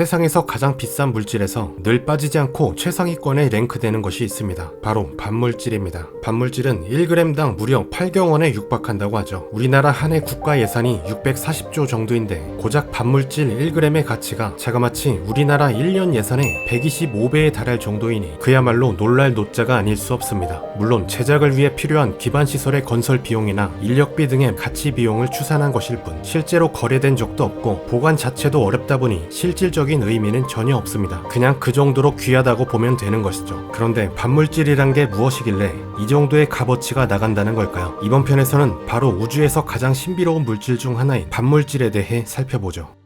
세상에서 가장 비싼 물질에서 늘 빠지지 않고 최상위권에 랭크되는 것이 있습니다. 바로 반물질입니다. 반물질은 1g당 무려 8경원에 육박한다고 하죠. 우리나라 한 해 국가 예산이 640조 정도인데 고작 반물질 1g의 가치가 자그마치 우리나라 1년 예산의 125배에 달할 정도이니 그야말로 놀랄 노자가 아닐 수 없습니다. 물론 제작을 위해 필요한 기반 시설의 건설 비용이나 인력비 등의 가치 비용을 추산한 것일 뿐 실제로 거래된 적도 없고 보관 자체도 어렵다 보니 실질적인 의미는 전혀 없습니다. 그냥 그 정도로 귀하다고 보면 되는 것이죠. 그런데 반물질이란 게 무엇이길래 이 정도의 값어치가 나간다는 걸까요? 이번 편에서는 바로 우주에서 가장 신비로운 물질 중 하나인 반물질에 대해 살펴보죠.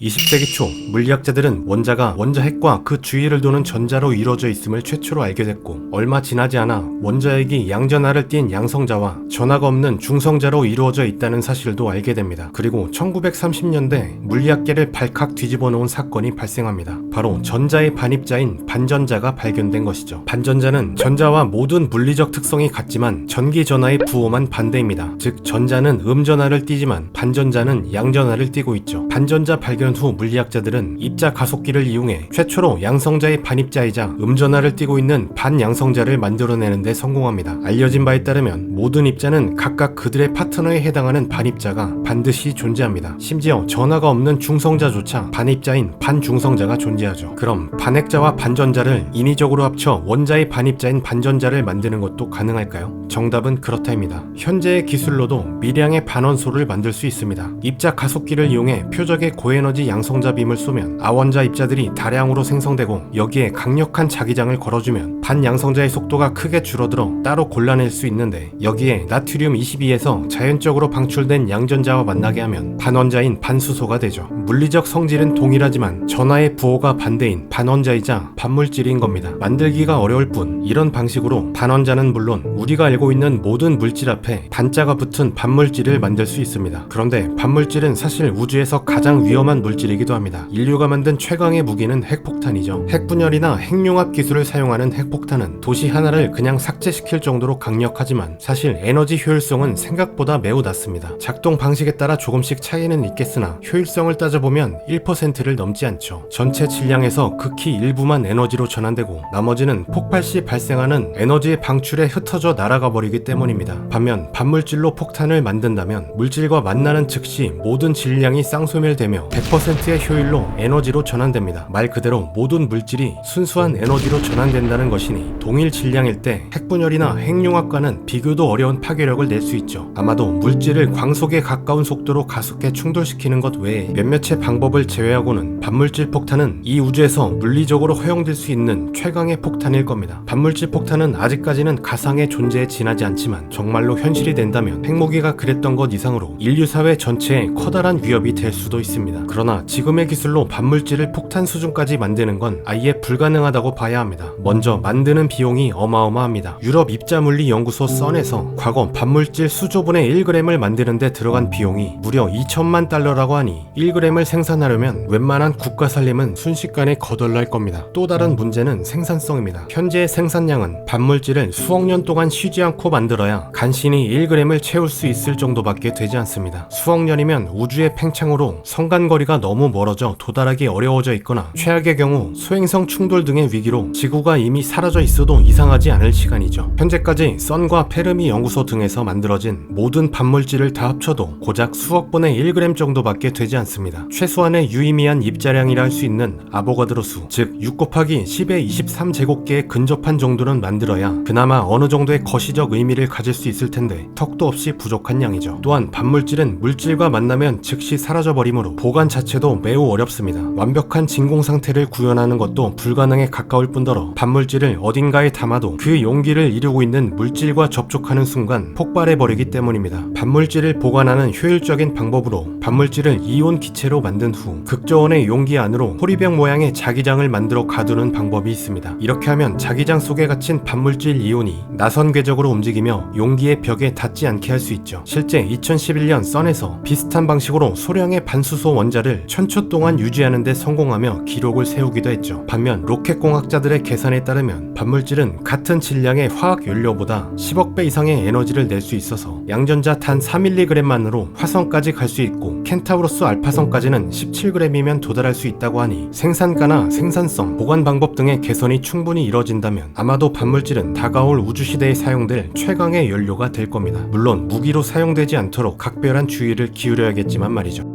20세기 초 물리학자들은 원자가 원자핵과 그 주위를 도는 전자로 이루어져 있음을 최초로 알게 됐고 얼마 지나지 않아 원자핵이 양전하를 띤 양성자와 전하가 없는 중성자로 이루어져 있다는 사실도 알게 됩니다. 그리고 1930년대 물리학계를 발칵 뒤집어 놓은 사건이 발생합니다. 바로 전자의 반입자인 반전자가 발견된 것이죠. 반전자는 전자와 모든 물리적 특성이 같지만 전기 전하의 부호만 반대입니다. 즉 전자는 음전하를 띠지만 반전자는 양전하를 띠고 있죠. 반전자 발견 후 물리학자들은 입자 가속기를 이용해 최초로 양성자의 반입자이자 음전하를 띠고 있는 반양성자를 만들어내는 데 성공합니다. 알려진 바에 따르면 모든 입자는 각각 그들의 파트너에 해당하는 반입자가 반드시 존재합니다. 심지어 전하가 없는 중성자조차 반입자인 반중성자가 존재하죠. 그럼 반핵자와 반전자를 인위적으로 합쳐 원자의 반입자인 반전자를 만드는 것도 가능할까요? 정답은 그렇다입니다. 현재의 기술로도 미량의 반원소를 만들 수 있습니다. 입자 가속기를 이용해 표적의 고에너지 양성자 빔을 쏘면 아원자 입자들이 다량으로 생성되고 여기에 강력한 자기장을 걸어주면 반양성자의 속도가 크게 줄어들어 따로 골라낼 수 있는데 여기에 나트륨 22에서 자연적으로 방출된 양전자와 만나게 하면 반원자인 반수소가 되죠. 물리적 성질은 동일하지만 전하의 부호가 반대인 반원자이자 반물질인 겁니다. 만들기가 어려울 뿐 이런 방식으로 반원자는 물론 우리가 알고 있는 모든 물질 앞에 반자가 붙은 반물질을 만들 수 있습니다. 그런데 반물질은 사실 우주에서 가장 위험한 물질이기도 합니다. 인류가 만든 최강의 무기는 핵폭탄이죠. 핵분열이나 핵융합 기술을 사용하는 핵폭탄 은 도시 하나를 그냥 삭제시킬 정도로 강력하지만 사실 에너지 효율성은 생각보다 매우 낮습니다. 작동 방식에 따라 조금씩 차이는 있겠으나 효율성을 따져보면 1%를 넘지 않죠. 전체 질량에서 극히 일부만 에너지로 전환되고 나머지는 폭발 시 발생하는 에너지의 방출에 흩어져 날아가 버리기 때문입니다. 반면 반물질로 폭탄을 만든다면 물질과 만나는 즉시 모든 질량이 쌍소멸되며 100%의 효율로 에너지로 전환됩니다. 말 그대로 모든 물질이 순수한 에너지로 전환된다는 것이 니 동일 질량일 때 핵분열이나 핵융합과는 비교도 어려운 파괴력을 낼 수 있죠. 아마도 물질을 광속에 가까운 속도로 가속해 충돌시키는 것 외에 몇몇의 방법을 제외하고는 반물질 폭탄은 이 우주에서 물리적으로 허용될 수 있는 최강의 폭탄일 겁니다. 반물질 폭탄은 아직까지는 가상의 존재에 지나지 않지만 정말로 현실이 된다면 핵무기가 그랬던 것 이상으로 인류 사회 전체에 커다란 위협이 될 수도 있습니다. 그러나 지금의 기술로 반물질을 폭탄 수준까지 만드는 건 아예 불가능하다고 봐야 합니다. 먼저 만드는 비용이 어마어마합니다. 유럽 입자물리 연구소 썬에서 과거 반물질 수조분의 1g을 만드는데 들어간 비용이 무려 2천만 달러라고 하니 1g을 생산하려면 웬만한 국가 살림은 순식간에 거덜날 겁니다. 또 다른 문제는 생산성입니다. 현재의 생산량은 반물질을 수억 년 동안 쉬지 않고 만들어야 간신히 1g을 채울 수 있을 정도밖에 되지 않습니다. 수억 년이면 우주의 팽창으로 성간거리가 너무 멀어져 도달하기 어려워져 있거나 최악의 경우 소행성 충돌 등의 위기로 지구가 이미 사 라져 있어도 이상하지 않을 시간이죠. 현재까지 썬과 페르미 연구소 등에서 만들어진 모든 반물질을 다 합쳐도 고작 수억 분의 1g 정도밖에 되지 않습니다. 최소한의 유의미한 입자량이라 할 수 있는 아보가드로 수, 즉 6 곱하기 10의 23제곱계에 근접한 정도는 만들어야 그나마 어느 정도의 거시적 의미를 가질 수 있을 텐데 턱도 없이 부족한 양이죠. 또한 반물질은 물질과 만나면 즉시 사라져버리므로 보관 자체도 매우 어렵습니다. 완벽한 진공 상태를 구현하는 것도 불가능에 가까울 뿐더러 반물질을 어딘가에 담아도 그 용기를 이루고 있는 물질과 접촉하는 순간 폭발해버리기 때문입니다. 반물질을 보관하는 효율적인 방법으로 반물질을 이온 기체로 만든 후 극저온의 용기 안으로 호리병 모양의 자기장을 만들어 가두는 방법이 있습니다. 이렇게 하면 자기장 속에 갇힌 반물질 이온이 나선 궤적으로 움직이며 용기의 벽에 닿지 않게 할 수 있죠. 실제 2011년 썬에서 비슷한 방식으로 소량의 반수소 원자를 천초 동안 유지하는 데 성공하며 기록을 세우기도 했죠. 반면 로켓공학자들의 계산에 따르면 따르면 반물질은 같은 질량의 화학 연료보다 10억 배 이상의 에너지를 낼 수 있어서 양전자 단 4mg만으로 화성까지 갈 수 있고 켄타우로스 알파성까지는 17g이면 도달할 수 있다고 하니 생산가나 생산성, 보관 방법 등의 개선이 충분히 이뤄진다면 아마도 반물질은 다가올 우주 시대에 사용될 최강의 연료가 될 겁니다. 물론 무기로 사용되지 않도록 각별한 주의를 기울여야겠지만 말이죠.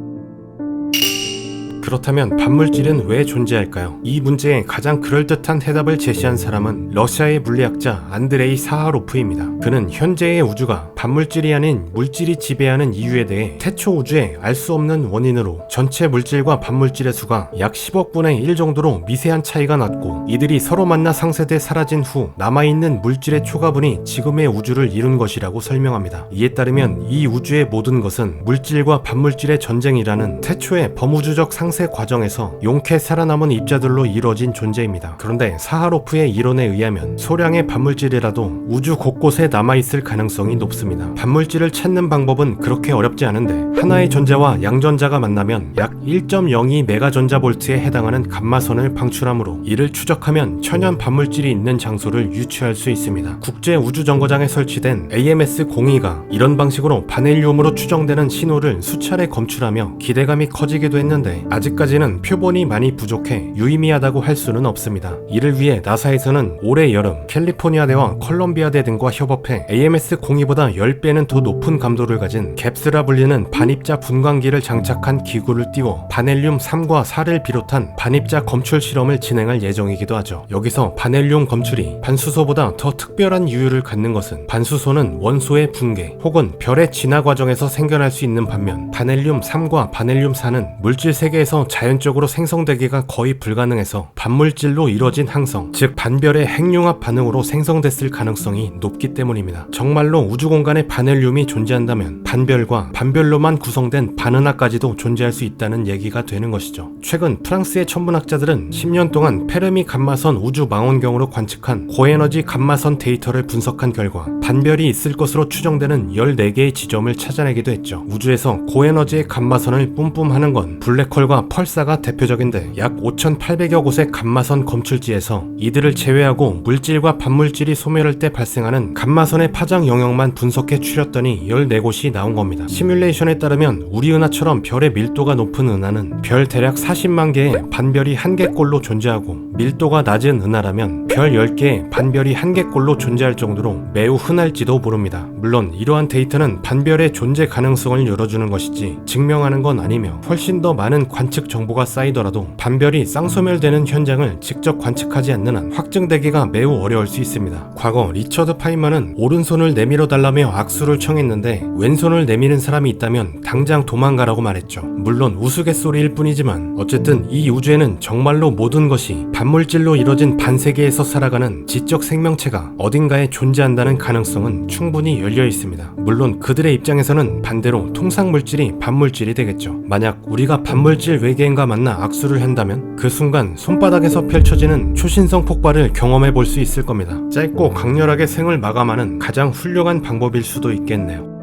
그렇다면 반물질은 왜 존재할까요? 이 문제에 가장 그럴듯한 해답을 제시한 사람은 러시아의 물리학자 안드레이 사하로프입니다. 그는 현재의 우주가 반물질이 아닌 물질이 지배하는 이유에 대해 태초 우주에 알수 없는 원인으로 전체 물질과 반물질의 수가 약 10억 분의 1 정도로 미세한 차이가 났고 이들이 서로 만나 상쇄돼 사라진 후 남아있는 물질의 초가분이 지금의 우주를 이룬 것이라고 설명합니다. 이에 따르면 이 우주의 모든 것은 물질과 반물질의 전쟁이라는 태초의 범우주적 상쇄 과정에서 용케 살아남은 입자들로 이루어진 존재입니다. 그런데 사하로프의 이론에 의하면 소량의 반물질이라도 우주 곳곳에 남아있을 가능성이 높습니다. 반물질을 찾는 방법은 그렇게 어렵지 않은데 하나의 전자와 양전자가 만나면 약 1.02 메가전자볼트에 해당하는 감마선을 방출하므로 이를 추적하면 천연 반물질이 있는 장소를 유추할 수 있습니다. 국제 우주정거장에 설치된 AMS-02가 이런 방식으로 바넬륨으로 추정되는 신호를 수차례 검출하며 기대감이 커지기도 했는데 아직 까지는 표본이 많이 부족해 유의미하다고 할 수는 없습니다. 이를 위해 나사에서는 올해 여름 캘리포니아대와 컬럼비아대 등과 협업해 AMS-02보다 10배는 더 높은 감도를 가진 갭스라 불리는 반입자 분광기를 장착한 기구를 띄워 바넬륨 3과 4를 비롯한 반입자 검출 실험을 진행할 예정이기도 하죠. 여기서 바넬륨 검출이 반수소보다 더 특별한 이유를 갖는 것은 반수소는 원소의 붕괴 혹은 별의 진화 과정에서 생겨날 수 있는 반면 바넬륨 3과 바넬륨 4는 물질 세계에서 자연적으로 생성되기가 거의 불가능해서 반물질로 이뤄진 항성, 즉 반별의 핵융합 반응으로 생성됐을 가능성이 높기 때문입니다. 정말로 우주 공간에 바넬륨이 존재한다면 반별과 반별로만 구성된 반은하까지도 존재할 수 있다는 얘기가 되는 것이죠. 최근 프랑스의 천문학자들은 10년 동안 페르미 감마선 우주 망원경으로 관측한 고에너지 감마선 데이터를 분석한 결과 반별이 있을 것으로 추정되는 14개의 지점을 찾아내기도 했죠. 우주에서 고에너지의 감마선을 뿜뿜하는 건 블랙홀과 펄사가 대표적인데 약 5,800여 곳의 감마선 검출지에서 이들을 제외하고 물질과 반물질이 소멸할 때 발생하는 감마선의 파장 영역만 분석해 추렸더니 14곳이 나온 겁니다. 시뮬레이션에 따르면 우리 은하처럼 별의 밀도가 높은 은하는 별 대략 40만 개의 반별이 한 개꼴로 존재하고 밀도가 낮은 은하라면 별 10개의 반별이 한 개꼴로 존재할 정도로 매우 흔할지도 모릅니다. 물론 이러한 데이터는 반별의 존재 가능성을 열어주는 것이지 증명하는 건 아니며 훨씬 더 많은 관측 정보가 쌓이더라도 반별이 쌍소멸되는 현장을 직접 관측하지 않는 한 확증되기가 매우 어려울 수 있습니다. 과거 리처드 파이먼은 오른손을 내밀어 달라며 악수를 청했는데 왼손을 내미는 사람이 있다면 당장 도망가라고 말했죠. 물론 우스갯소리일 뿐이지만 어쨌든 이 우주에는 정말로 모든 것이 반물질로 이뤄진 반세계에서 살아가는 지적 생명체가 어딘가에 존재한다는 가능성은 충분히 열려 있습니다. 물론 그들의 입장에서는 반대로 통상 물질이 반물질이 되겠죠. 만약 우리가 반물질 외계인과 만나 악수를 한다면 그 순간 손바닥에서 펼쳐지는 초신성 폭발을 경험해 볼 수 있을 겁니다. 짧고 강렬하게 생을 마감하는 가장 훌륭한 방법일 수도 있겠네요.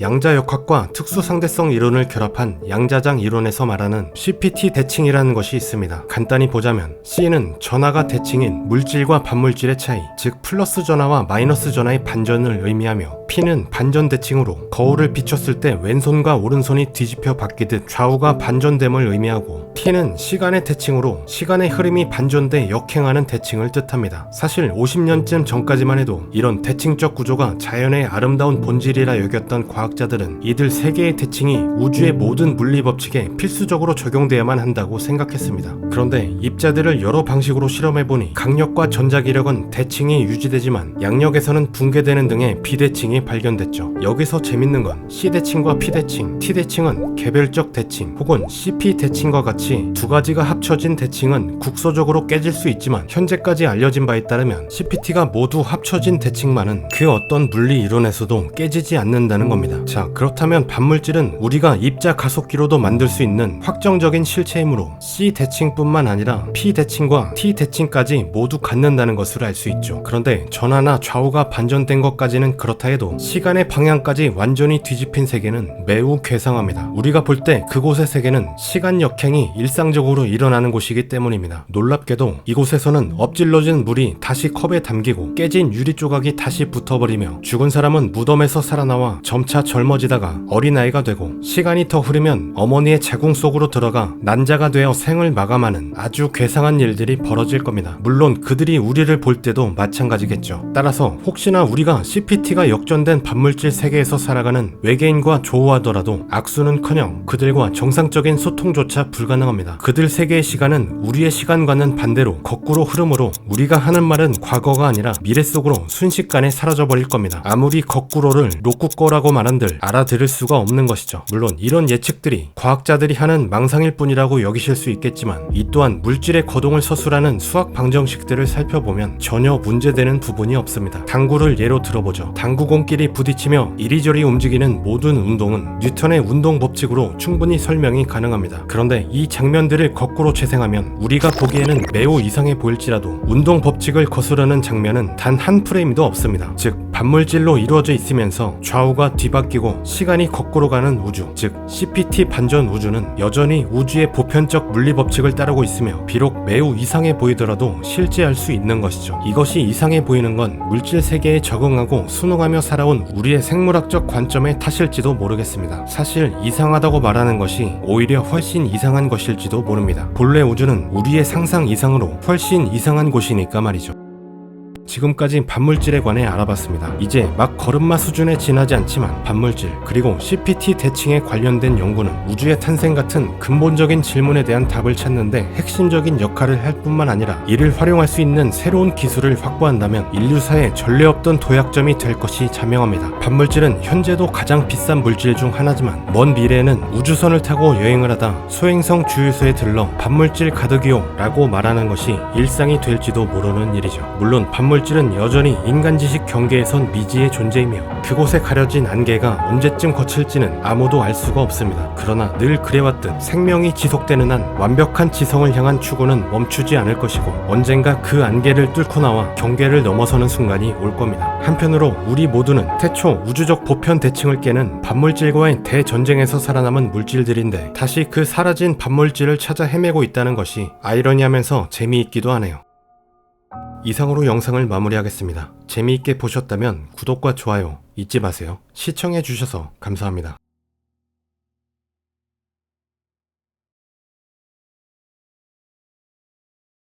양자역학과 특수상대성 이론을 결합한 양자장 이론에서 말하는 CPT 대칭이라는 것이 있습니다. 간단히 보자면 C는 전하가 대칭인 물질과 반물질의 차이, 즉 플러스 전하와 마이너스 전하의 반전을 의미하며 P는 반전 대칭으로 거울을 비췄을 때 왼손과 오른손이 뒤집혀 바뀌듯 좌우가 반전됨을 의미하고 T는 시간의 대칭으로 시간의 흐름이 반전돼 역행하는 대칭을 뜻합니다. 사실 50년쯤 전까지만 해도 이런 대칭적 구조가 자연의 아름다운 본질이라 여겼던 과학 자들은 이들 세 개의 대칭이 우주의 모든 물리 법칙에 필수적으로 적용돼야만 한다고 생각했습니다. 그런데 입자들을 여러 방식으로 실험해보니 강력과 전자기력은 대칭이 유지되지만 양력에서는 붕괴되는 등의 비대칭이 발견됐죠. 여기서 재밌는 건 C대칭과 P대칭, T대칭은 개별적 대칭 혹은 CP 대칭과 같이 두 가지가 합쳐진 대칭은 국소적으로 깨질 수 있지만 현재까지 알려진 바에 따르면 CPT가 모두 합쳐진 대칭만은 그 어떤 물리 이론에서도 깨지지 않는다는 겁니다. 겁니다. 자, 그렇다면 반물질은 우리가 입자 가속기로도 만들 수 있는 확정적인 실체이므로 C 대칭뿐만 아니라 P 대칭과 T 대칭까지 모두 갖는다는 것을 알 수 있죠. 그런데 전하나 좌우가 반전된 것까지는 그렇다 해도 시간의 방향까지 완전히 뒤집힌 세계는 매우 괴상합니다. 우리가 볼 때 그곳의 세계는 시간 역행이 일상적으로 일어나는 곳이기 때문입니다. 놀랍게도 이곳에서는 엎질러진 물이 다시 컵에 담기고 깨진 유리 조각이 다시 붙어버리며 죽은 사람은 무덤에서 살아나와 점차 젊어지다가 어린아이가 되고 시간이 더 흐르면 어머니의 자궁 속으로 들어가 난자가 되어 생을 마감하는 아주 괴상한 일들이 벌어질 겁니다. 물론 그들이 우리를 볼 때도 마찬가지겠죠. 따라서 혹시나 우리가 CPT가 역전된 반물질 세계에서 살아가는 외계인과 조우하더라도 악수는커녕 그들과 정상적인 소통조차 불가능합니다. 그들 세계의 시간은 우리의 시간과는 반대로 거꾸로 흐름으로 우리가 하는 말은 과거가 아니라 미래 속으로 순식간에 사라져버릴 겁니다. 아무리 거꾸로를 로쿠꺼라고 말 한들 알아들을 수가 없는 것이죠. 물론 이런 예측들이 과학자들이 하는 망상일 뿐이라고 여기실 수 있겠지만 이 또한 물질의 거동을 서술하는 수학 방정식들을 살펴보면 전혀 문제되는 부분이 없습니다. 당구를 예로 들어보죠. 당구공끼리 부딪히며 이리저리 움직이는 모든 운동은 뉴턴의 운동 법칙으로 충분히 설명이 가능합니다. 그런데 이 장면들을 거꾸로 재생하면 우리가 보기에는 매우 이상해 보일지라도 운동 법칙을 거스르는 장면은 단 한 프레임도 없습니다. 즉 반물질로 이루어져 있으면서 좌우가 뒤바뀌고 시간이 거꾸로 가는 우주, 즉 CPT 반전 우주는 여전히 우주의 보편적 물리 법칙을 따르고 있으며 비록 매우 이상해 보이더라도 실제할 수 있는 것이죠. 이것이 이상해 보이는 건 물질 세계에 적응하고 순응하며 살아온 우리의 생물학적 관점의 탓일지도 모르겠습니다. 사실 이상하다고 말하는 것이 오히려 훨씬 이상한 것일지도 모릅니다. 본래 우주는 우리의 상상 이상으로 훨씬 이상한 곳이니까 말이죠. 지금까지 반물질에 관해 알아봤습니다. 이제 막 걸음마 수준에 지나지 않지만 반물질 그리고 CPT 대칭에 관련된 연구는 우주의 탄생 같은 근본적인 질문에 대한 답을 찾는데 핵심적인 역할을 할 뿐만 아니라 이를 활용할 수 있는 새로운 기술을 확보한다면 인류사에 전례 없던 도약점이 될 것이 자명합니다. 반물질은 현재도 가장 비싼 물질 중 하나지만 먼 미래에는 우주선을 타고 여행을 하다 소행성 주유소에 들러 반물질 가득이요 라고 말하는 것이 일상이 될지도 모르는 일이죠. 물론 반물 물질은 여전히 인간 지식 경계에선 미지의 존재이며 그곳에 가려진 안개가 언제쯤 거칠지는 아무도 알 수가 없습니다. 그러나 늘 그래왔듯 생명이 지속되는 한 완벽한 지성을 향한 추구는 멈추지 않을 것이고 언젠가 그 안개를 뚫고 나와 경계를 넘어서는 순간이 올 겁니다. 한편으로 우리 모두는 태초 우주적 보편 대칭을 깨는 반물질과의 대전쟁에서 살아남은 물질들인데 다시 그 사라진 반물질을 찾아 헤매고 있다는 것이 아이러니하면서 재미있기도 하네요. 이상으로 영상을 마무리하겠습니다. 재미있게 보셨다면 구독과 좋아요 잊지 마세요. 시청해주셔서 감사합니다.